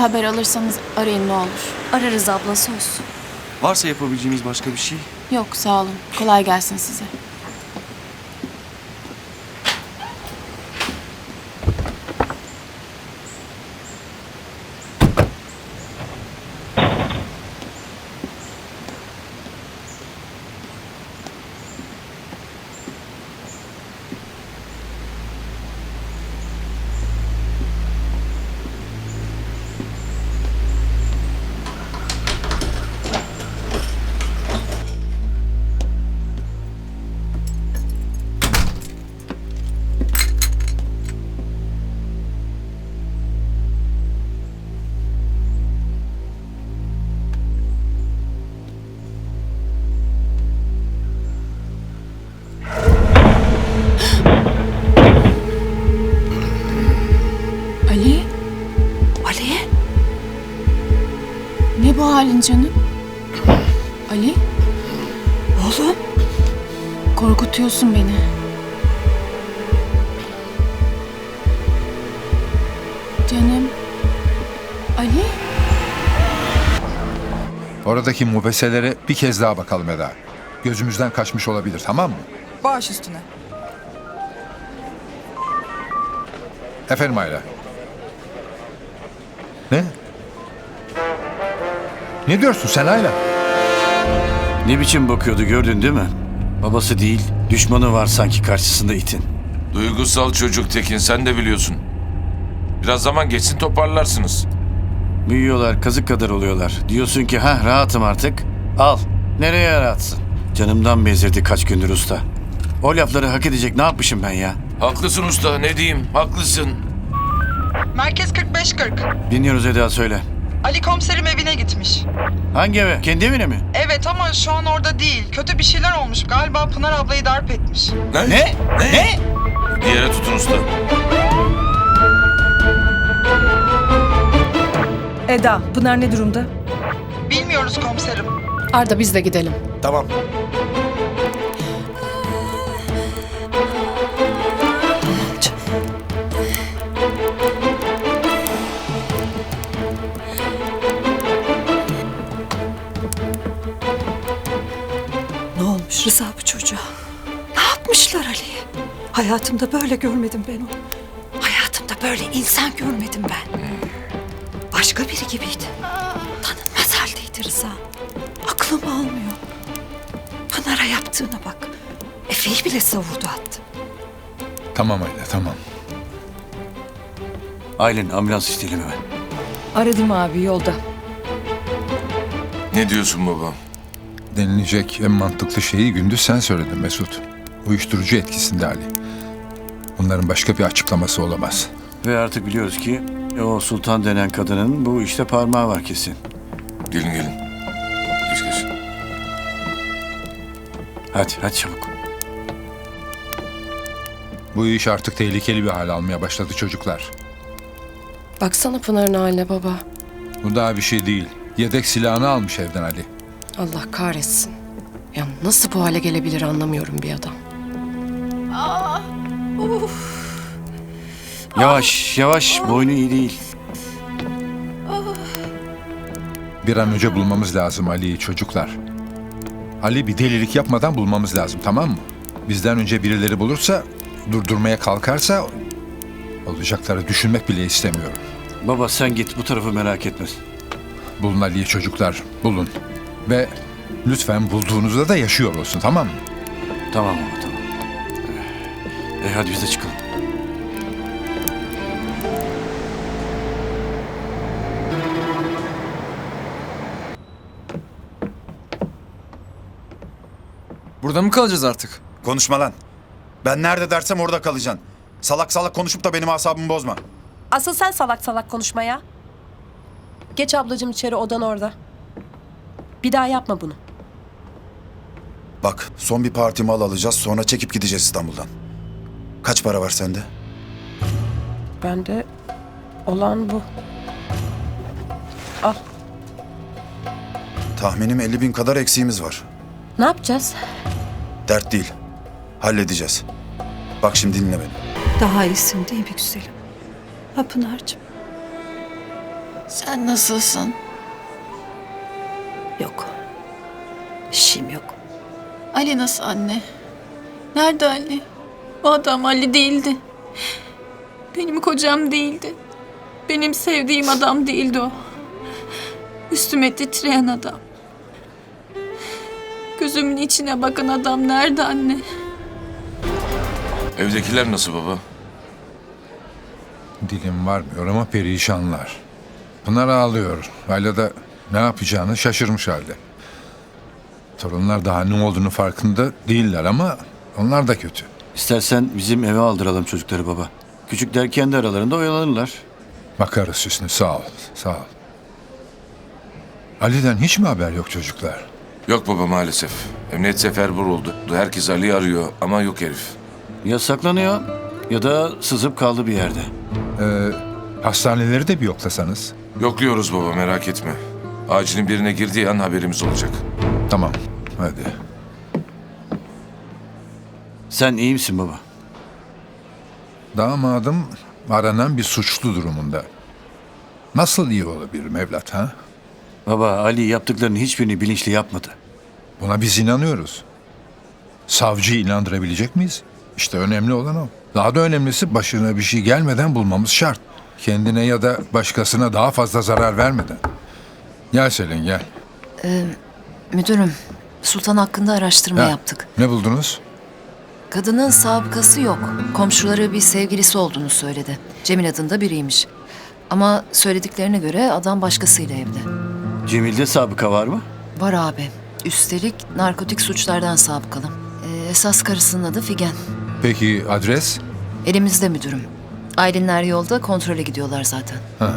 haber alırsanız arayın ne olur. Ararız abla söz. Varsa yapabileceğimiz başka bir şey. Yok sağ olun. Kolay gelsin size. Canım? Ali? Oğlum? Korkutuyorsun beni. Canım. Ali? Oradaki mubeselere bir kez daha bakalım Eda. Gözümüzden kaçmış olabilir tamam mı? Baş üstüne. Efendim Ayla. Ne? Ne diyorsun sen Ayla? Ne biçim bakıyordu gördün değil mi? Babası değil, düşmanı var sanki karşısında itin. Duygusal çocuk Tekin sen de biliyorsun. Biraz zaman geçsin toparlarsınız. Büyüyorlar, kazık kadar oluyorlar. Diyorsun ki ha rahatım artık. Al. Nereye rahatsın? Canımdan bezirdi kaç gündür usta. O lafları hak edecek ne yapmışım ben ya? Haklısın usta ne diyeyim haklısın. Merkez 45-40. Dinliyoruz Eda söyle. Ali komiserim evine gitmiş. Hangi eve? Kendi evine mi? Evet ama şu an orada değil. Kötü bir şeyler olmuş. Galiba Pınar ablayı darp etmiş. Ne? Ne? Ne? Bir yere tutun usta. Eda, Pınar ne durumda? Bilmiyoruz komiserim. Arda biz de gidelim. Tamam. Rıza bu çocuğa? Ne yapmışlar Ali'ye? Hayatımda böyle görmedim ben onu. Hayatımda böyle insan görmedim ben. Başka biri gibiydi. Tanınmaz haldeydi Rıza. Aklım almıyor. Pınar'a yaptığına bak. Efe'yi bile savurdu attı. Tamam Ayla tamam. Aylin ambulans isteyelim hemen. Aradım abi yolda. Ne diyorsun baba? Denilecek en mantıklı şeyi gündüz sen söyledin Mesut. Uyuşturucu etkisinde Ali. Bunların başka bir açıklaması olamaz. Ve artık biliyoruz ki o sultan denen kadının bu işte parmağı var kesin. Gelin gelin. Geç geç. Hadi hadi çabuk. Bu iş artık tehlikeli bir hal almaya başladı çocuklar. Baksana Pınar'ın haline baba. Bu daha bir şey değil. Yedek silahını almış evden Ali. Allah kahretsin. Ya nasıl bu hale gelebilir anlamıyorum bir adam. Yavaş yavaş boynu iyi değil. Bir an önce bulmamız lazım Ali'yi çocuklar. Ali bir delilik yapmadan bulmamız lazım tamam mı? Bizden önce birileri bulursa, durdurmaya kalkarsa olacakları düşünmek bile istemiyorum. Baba sen git bu tarafı merak etme. Bulun Ali'yi çocuklar, bulun. Ve lütfen bulduğunuzda da yaşıyor olsun tamam mı? Tamam baba tamam. E hadi biz de çıkalım. Burada mı kalacağız artık? Konuşma lan. Ben nerede dersem orada kalacaksın. Salak salak konuşup da benim asabımı bozma. Asıl sen salak salak konuşmaya. Geç ablacığım içeri odan orada. Bir daha yapma bunu. Bak son bir parti mal alacağız sonra çekip gideceğiz İstanbul'dan. Kaç para var sende? Bende olan bu. Al. Tahminim 50 bin kadar eksiğimiz var. Ne yapacağız? Dert değil. Halledeceğiz. Bak şimdi dinle beni. Daha iyisin değil mi güzelim? Ha Pınar'cığım? Sen nasılsın? Yok. Bir şeyim yok. Ali nasıl anne? Nerede Ali? O adam Ali değildi. Benim kocam değildi. Benim sevdiğim adam değildi o. Üstüme titreyen adam. Gözümün içine bakan adam nerede anne? Evdekiler nasıl baba? Dilim varmıyor ama perişanlar. Pınar ağlıyor. Hala da ne yapacağını şaşırmış halde. Torunlar daha ne olduğunu farkında değiller ama onlar da kötü. İstersen bizim eve aldıralım çocukları baba. Küçükler kendi aralarında oyalanırlar. Bakarız Hüsnü sağ ol. Sağ ol. Ali'den hiç mi haber yok çocuklar? Yok baba maalesef. Emniyet seferber oldu. Herkes Ali arıyor ama yok herif. Ya saklanıyor ya da sızıp kaldı bir yerde. Ee, hastaneleri de bir yoklasanız. Yokluyoruz baba merak etme. Acilin birine girdiği an haberimiz olacak. Tamam hadi. Sen iyi misin baba? Damadım aranan bir suçlu durumunda. Nasıl iyi olabilirim evlat ha? Baba Ali yaptıklarının hiçbirini bilinçli yapmadı. Buna biz inanıyoruz. Savcıyı inandırabilecek miyiz? İşte önemli olan o. Daha da önemlisi başına bir şey gelmeden bulmamız şart. Kendine ya da başkasına daha fazla zarar vermeden. Gel Selin gel. Müdürüm, Sultan hakkında araştırma Ha, yaptık. Ne buldunuz? Kadının sabıkası yok. Komşuları bir sevgilisi olduğunu söyledi. Cemil adında biriymiş. Ama söylediklerine göre adam başkasıyla evde. Cemil'de sabıka var mı? Var abi. Üstelik narkotik suçlardan sabıkalı. Ee, esas karısının adı Figen. Peki adres? Elimizde müdürüm. Aylinler yolda kontrole gidiyorlar zaten. Ha,